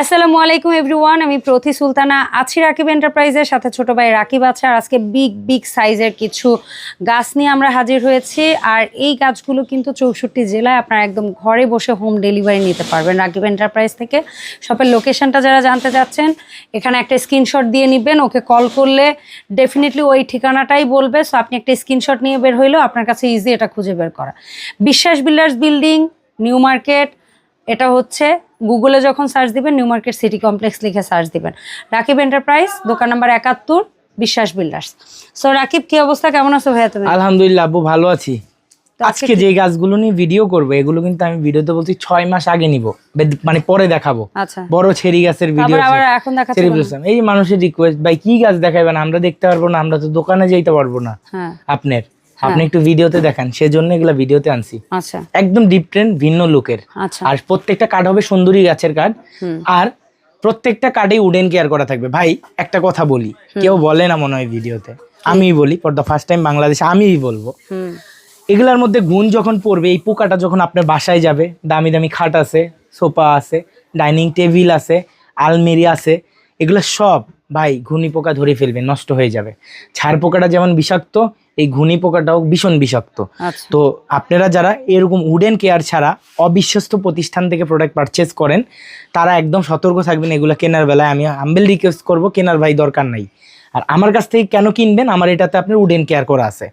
আসসালামু আলাইকুম এভরিওয়ান আমি প্রতি সুলতানা, আছি রাকিব এন্টারপ্রাইজের সাথে ছোট ভাই রাকিব আছে, আর আজকে বিগ বিগ সাইজের কিছু গাছ নিয়ে আমরা হাজির হয়েছি। আর এই গাছগুলো কিন্তু চৌষট্টি জেলায় আপনারা একদম ঘরে বসে হোম ডেলিভারি নিতে পারবেন রাকিব এন্টারপ্রাইজ থেকে। শপের লোকেশনটা যারা জানতে চাচ্ছেন, এখানে একটা স্ক্রিনশট দিয়ে নেবেন, ওকে কল করলে ডেফিনেটলি ওই ঠিকানাটাই বলবে। সো আপনি একটা স্ক্রিনশট নিয়ে বের হইলেও আপনার কাছে ইজি এটা খুঁজে বের করা। বিশ্বাস বিল্ডার্স বিল্ডিং, নিউ মার্কেট এটা হচ্ছে গুগলে যখন সার্চ দিবেন নিউ মার্কেট সিটি কমপ্লেক্স লিখে সার্চ দিবেন। রাকিব এন্টারপ্রাইজ দোকান নাম্বার একাত্তর বিশ্বাস বিল্ডার্স। সো রাকিব কি অবস্থা? কেমন আছো ভাইয়া তুমি? আলহামদুলিল্লাহ আব্বু ভালো আছি। আজকে যে গাছগুলো নিয়ে ভিডিও করব এগুলো কিন্তু আমি ভিডিওতে বলছি ছয় মাস আগে নিব। মানে পরে দেখাবো। আচ্ছা। বড় ছেড়ি গাছের ভিডিও এই মানুষের রিকোয়েস্ট ভাই কি গাছ দেখাইবেন? আমরা দেখতে পারব না আমরা তো দোকানে যেতে পারব না হ্যাঁ। আপনার। আপনি একটু ভিডিওতে দেখান সেজন্য এগুলা ভিডিওতে আনছি। আচ্ছা। একদম ডিফারেন্ট ভিন্ন লুকের। আচ্ছা। আর প্রত্যেকটা কার্ড হবে সুন্দরী গাছের কার্ড আর প্রত্যেকটা কার্ডেই উডেন কেয়ার করা থাকবে। ভাই একটা কথা বলি। কেউ বলে না মনে হয় ভিডিওতে আমি বলি ফর দ্য ফার্স্ট টাইম বাংলাদেশে আমিই বলব। এগুলার মধ্যে গুণ যখন পড়বে এই পোকাটা যখন আপনার বাসায় যাবে দামি দামি খাট আছে সোফা আছে ডাইনিং টেবিল আছে আলমেরি আছে এগুলো সব ভাই ঘূর্ণি পোকা ধরে ফেলবে নষ্ট হয়ে যাবে। ছাড় পোকাটা যেমন বিষাক্ত এই ঘূর্ণি পোকাটাও ভীষণ বিষাক্ত। আচ্ছা। তো আপনারা যারা এরকম উডেন কেয়ার ছাড়া অবিশ্বস্ত প্রতিষ্ঠান থেকে প্রোডাক্ট পারচেস করেন তারা একদম সতর্ক থাকবেন এগুলো কেনার বেলায়। আমি আম্বেল রিকোয়েস্ট করব কেনার ভাই দরকার নাই। আর আমার কাছ থেকে কেন কিনবেন? আমার এটাতে আপনার উডেন কেয়ার করা আছে।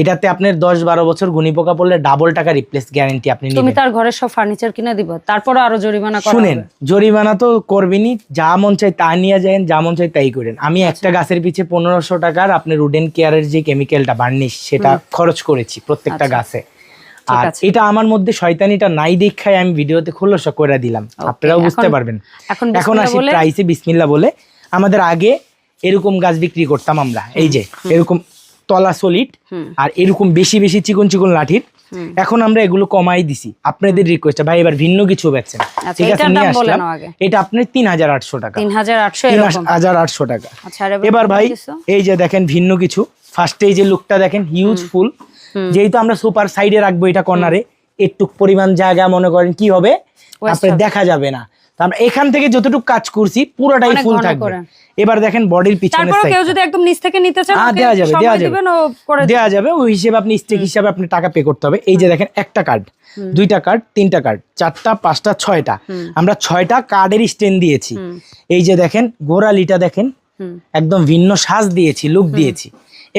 এটাতে আপনার দশ বারো বছর ঘুনি পোকা পড়লে ডাবল টাকা রিপ্লেস গ্যারেন্টি আপনি তুমি তার ঘরের সব ফার্নিচার কিনে দিব তারপরও আরও জরিমানা শুনেন জরিমানা তো করবেনই যা মন চাই তা নিয়ে যায় যা মন চাই তাই করেন। আমি আচ্ছা। একটা গাছের পিছে পনেরোশো টাকার আপনার উডেন কেয়ারের যে কেমিক্যালটা বার্নিশ সেটা খরচ করেছি প্রত্যেকটা আচ্ছা। গাছে। আর এটা আমার মধ্যে শয়তানিটা নাই দেখায় আমি ভিডিওতে খোলসা করে দিলাম। আপনারাও বুঝতে পারবেন। এখন আসি প্রাইসে বিসমিল্লা বলে। আমাদের আগে এরকম গাছ বিক্রি করতাম আমরা। এই যে এরকম তলা সলিড আর এরকম বেশি বেশি চিকন চিকন লাঠির। এখন আমরা এগুলো কমাই দিছি। আপনাদের রিকোয়েস্ট ভাই এবার ভিন্ন কিছু বেচছেন আচ্ছা, ঠিক আছে নিয়ে আসলাম। এটা আপনার তিন হাজার আটশো টাকা। তিন হাজার আটশো টাকা। আচ্ছা এবার ভাই এই যে দেখেন ভিন্ন কিছু। ফার্স্টে এই যে লুকটা দেখেন হিউজ ফুল। যেহেতু আমরা সুপার সাইডে রাখব এটা কর্নারে একটু পরিমাণ জায়গা মনে করেন কি হবে? আপনার দেখা যাবে না। তো আমরা এখান থেকে যতটুকু কাজ করছি পুরোটাই ফুল থাকবে। এবার দেখেন বডির পিছনের তারপরও কেউ যদি একদম নিচ থেকে নিতে চান দেওয়া যাবে, দেওয়া যাবে। ও করে দিবে। দেওয়া যাবে ওই হিসেবে আপনি স্টেক হিসাবে আপনি টাকা পে করতে হবে। এই যে দেখেন একটা কার্ড দুইটা কার্ড তিনটা কার্ড চারটা পাঁচটা ছয়টা। আমরা ছয়টা কার্ডের স্টেন দিয়েছি। এই যে দেখেন গোড়ালিটা দেখেন একদম ভিন্ন সাজ দিয়েছি লুক দিয়েছি।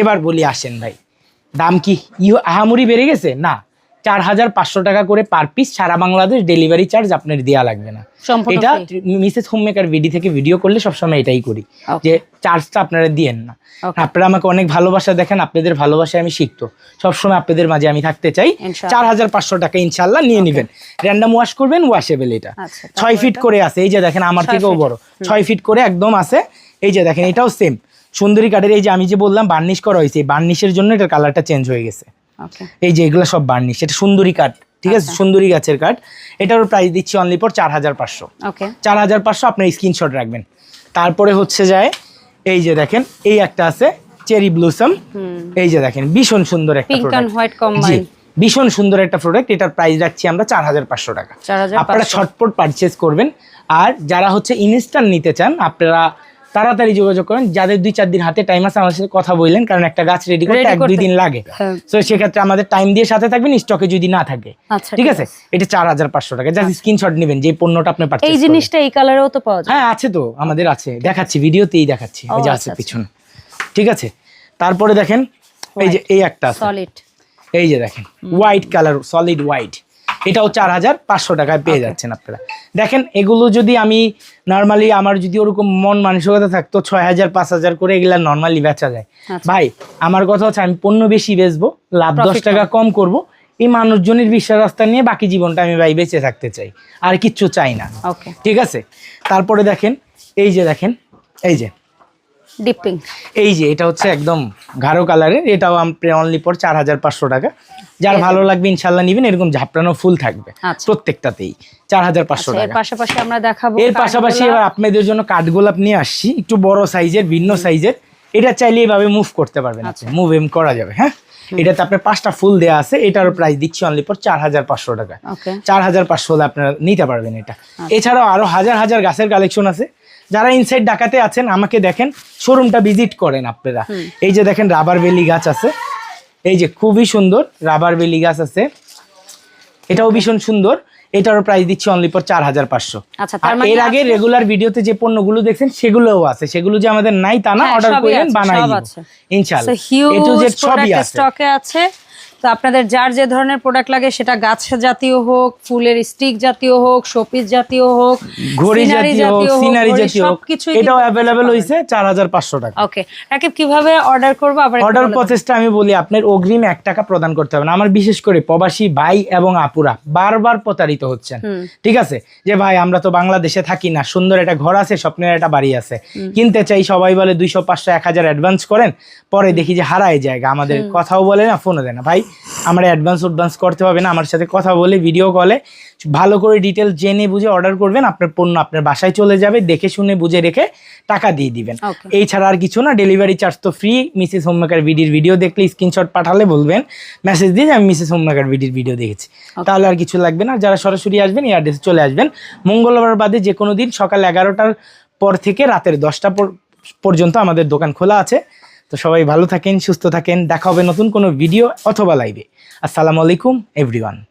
এবার বলি আসেন ভাই দাম কি? ইউ আহামরি বেড়ে গেছে? না। চার হাজার পাঁচশো টাকা করে পার পিস সারা বাংলাদেশ ডেলিভারি চার্জ আপনার দেওয়া লাগবে না। এটা। মিসেস হোমমেকার ভিডি থেকে ভিডিও করলে সবসময় এটাই করি. যে চার্জটা আপনারা দিয়েন না। আপনারা আমাকে অনেক ভালোবাসা দেখেন আপনাদের ভালোবাসায় আমি শিখতো। সবসময় আপনাদের মাঝে আমি থাকতে চাই। চার হাজার পাঁচশো টাকা ইনশাল্লাহ নিয়ে নেবেন। র্যান্ডাম ওয়াশ করবেন ওয়াশেবেল এটা। আচ্ছা, ছয় ফিট করে আছে এই যে দেখেন আমার থেকেও বড়। ছয় ফিট করে একদম আছে। এই যে দেখেন এটাও সেম সুন্দরী কাঠের এই যে আমি যে বললাম বার্নিশ করা হয়েছে বার্নিশের জন্য এটার কালারটা চেঞ্জ হয়ে গেছে। এই যে এগুলো সব বার্নিশ এটা সুন্দরী কাঠ ঠিক আছে? সুন্দরী গাছের কাঠ। এটারও প্রাইস দিচ্ছি অনলি পর চার হাজার পাঁচশো। চার হাজার পাঁচশো আপনার স্ক্রিনশট রাখবেন। তারপরে হচ্ছে যায় এই যে দেখেন এই একটা আছে চেরি ব্লুসম এই যে দেখেন ভীষণ সুন্দর একটা ভীষণ সুন্দর একটা প্রোডাক্ট এটার প্রাইস রাখছি আমরা চার হাজার পাঁচশো টাকা। আপনারা ছটপট পারচেজ করবেন। আর যারা হচ্ছে ইনস্ট্যান্ট নিতে চান আপনারা তাড়াতাড়ি যোগাযোগ করেন। যাদের দুই চার দিন হাতে টাইম আছে আমার সাথে কথা বললেন কারণ একটা গাছ রেডি করতে এক দুই দিন লাগে। হ্যাঁ। তো সেক্ষেত্রে আমাদের টাইম দিয়ে সাথে থাকবেন স্টকে যদি না থাকে। আচ্ছা ঠিক আছে? এটা চার হাজার পাঁচশো টাকা। জাস্ট স্ক্রিনশট নেবেন যে পণ্যটা আপনি এই জিনিসটা এই কালারেও তো পাওয়া যায়। হ্যাঁ আছে তো আমাদের আছে। দেখাচ্ছি ভিডিওতেই দেখাচ্ছি। ওই যে আচ্ছা, আছে আচ্ছা। পিছনে। ঠিক আছে? তারপরে দেখেন এই যে এই একটা সলিড এই যে দেখেন হোয়াইট কালার সলিড হোয়াইট এটাও চার হাজার পাঁচশো টাকায় পেয়ে যাচ্ছেন আপনারা। দেখেন এগুলো যদি আমি নর্মালি আমার যদি ওরকম মন মানসিকতা থাকতো ছয় হাজার পাঁচ হাজার করে এগুলা নর্মালি বেচা যায়। আচ্ছা। ভাই আমার কথা হচ্ছে আমি পণ্য বেশি বেচবো লাভ দশ টাকা কম। করব এই মানুষজনের বিশ্বাস রাস্তা নিয়ে বাকি জীবনটা আমি ভাই বেঁচে থাকতে চাই আর কিচ্ছু চাই না। ওকে ঠিক আছে? তারপরে দেখেন এই যে দেখেন এই যে। ডিপিং এই যে এটা হচ্ছে একদম গাঢ় কালারের এটাও আপনি অনলি পর চার হাজার পাঁচশো টাকা। যার ভালো লাগবে ইনশাল্লাহ নিবেন এরকম ঝাপটানো ফুল থাকবে আচ্ছা। প্রত্যেকটাতেই। চার হাজার পাঁচশো আচ্ছা, টাকা। পাশাপাশি আমরা দেখাবো এর পাশাপাশি এবার আপনাদের জন্য কাঠগোলাপ নিয়ে আসছি একটু বড় সাইজের ভিন্ন সাইজের এটা চাইলে এভাবে মুভ করতে পারবেন আচ্ছা। মুভ এম করা যাবে হ্যাঁ? এটাতে আপনার পাঁচটা ফুল দেওয়া আছে এটারও প্রাইস দিচ্ছি অনলি পর চার হাজার পাঁচশো টাকা। চার হাজার পাঁচশো হলে আপনারা নিতে পারবেন এটা। আচ্ছা। এছাড়াও আরও হাজার হাজার গাছের কালেকশন আছে। যারা ইনসাইড ডাকাতে আছেন আমাকে দেখেন শোরুমটা ভিজিট করেন আপনারা। এই যে দেখেন রাবার বেলি গাছ আছে। এই যে খুবই সুন্দর রাবার বেলি গাছ আছে। এটাও ভীষণ সুন্দর। এটারও প্রাইস দিচ্ছি অনলি পর চার হাজার পাঁচশো। আচ্ছা মানে এর আগে রেগুলার ভিডিওতে যে পণ্যগুলো দেখছেন সেগুলোও আছে। সেগুলো যে আমাদের নাই তা না হ্যাঁ, অর্ডার করেন করবেন বানাই ইনশাল্লাহ দিব। যে সবই আছে। তো আপনাদের যার যে ধরনের প্রোডাক্ট লাগে সেটা গাছ জাতীয় হোক ফুলের স্টিক জাতীয় হোক শোপিস জাতীয় হোক ঘড়ি জাতীয় হোক সিনারি জাতীয় হোক সবকিছুই এটাও চার হাজার পাঁচশো টাকা। ওকে রাকিব কীভাবে অর্ডার করব? আবার অর্ডার প্রসেসটা আমি বলি আপনার অগ্রিম এক টাকা প্রদান করতে হবে না। আমার বিশেষ করে প্রবাসী ভাই এবং আপুরা বারবার প্রতারিত হচ্ছেন। ঠিক আছে? যে ভাই আমরা তো বাংলাদেশে থাকি না সুন্দর একটা ঘর আছে স্বপ্নের একটা বাড়ি আছে। কিনতে চাই সবাই বলে দুইশো পাঁচশো এক হাজার অ্যাডভান্স করেন পরে দেখি যে হারায় জায়গা। আমাদের কথাও বলে না ফোনও দেয় না। ভাই আমার অ্যাডভান্স অ্যাডভান্স করতে হবে না আমার সাথে কথা বলে ভিডিও কলে ভালো করে ডিটেল জেনে বুঝে অর্ডার করবেন আপনার পণ্য আপনার বাসায় চলে যাবে দেখে শুনে বুঝে রেখে টাকা দিয়ে দিবেন। এই ছাড়া আর কিছু না ডেলিভারি চার্জ তো ফ্রি মিসেস হোমমেকার ভিডির ভিডিও দেখলে স্ক্রিনশট পাঠালে বলবেন মেসেজ দিয়ে আমি মিসেস হোমমেকার ভিডির ভিডিও দেখেছি। তাহলে আর কিছু লাগবে না যারা সরাসরি আসবেন এই অ্যাড্রেসে চলে আসবেন। মঙ্গলবার বাদে যে কোনো দিন সকাল এগারোটার পর থেকে রাতের দশটা পর- পর্যন্ত আমাদের দোকান খোলা আছে। তো সবাই ভালো থাকেন, সুস্থ থাকেন। দেখা হবে নতুন কোনো ভিডিও অথবা লাইভে আসসালামু আলাইকুম এভরিওয়ান